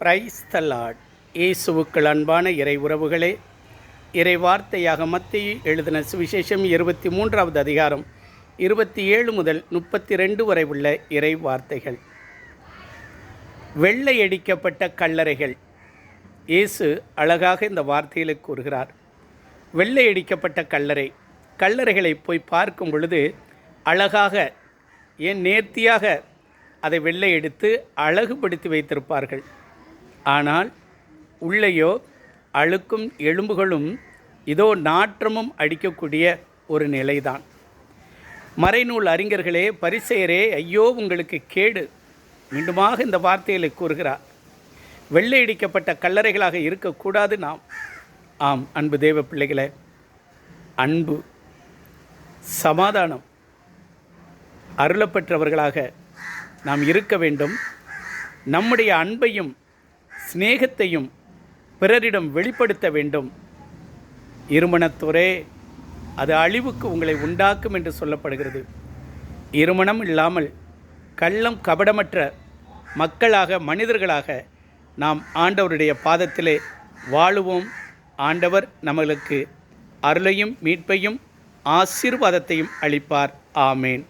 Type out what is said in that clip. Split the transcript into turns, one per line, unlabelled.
Praise the இயேசுவுக்கள் அன்பான இறை உறவுகளே இறை வார்த்தையாக மத்திய எழுதின சுவிசேஷம் இருபத்தி மூன்றாவது அதிகாரம் இருபத்தி ஏழு முதல் முப்பத்தி ரெண்டு வரை உள்ள இறை வார்த்தைகள். வெள்ளையடிக்கப்பட்ட கல்லறைகள். இயேசு அழகாக இந்த வார்த்தைகளை கூறுகிறார். வெள்ளையடிக்கப்பட்ட கல்லறை. கல்லறைகளை போய் பார்க்கும் பொழுது அழகாக ஏன் நேர்த்தியாக அதை வெள்ளை எடுத்து அழகுபடுத்தி வைத்திருப்பார்கள். ஆனால் உள்ளேயோ அழுக்கும் எலும்புகளும் இதோ நாற்றமும் அடிக்கக்கூடிய ஒரு நிலைதான். மறைநூல் அறிஞர்களே பரிசெயரே ஐயோ உங்களுக்கு கேடு. மீண்டுமாக இந்த வார்த்தைகளை கூறுகிறார். வெள்ளையடிக்கப்பட்ட கல்லறைகளாக இருக்கக்கூடாது நாம். ஆம் அன்பு தேவ பிள்ளைகளே அன்பு சமாதானம் அருளப்பெற்றவர்களாக நாம் இருக்க வேண்டும். நம்முடைய அன்பையும் சிநேகத்தையும் பிறரிடம் வெளிப்படுத்த வேண்டும். இருமணத்துறே அது அழிவுக்கு உங்களை உண்டாக்கும் என்று சொல்லப்படுகிறது. இருமணம் இல்லாமல் கள்ளம் கபடமற்ற மக்களாக மனிதர்களாக நாம் ஆண்டவருடைய பாதத்திலே வாழுவோம். ஆண்டவர் நம்மளுக்கு அருளையும் மீட்பையும் ஆசீர்வாதத்தையும் அளிப்பார். ஆமேன்.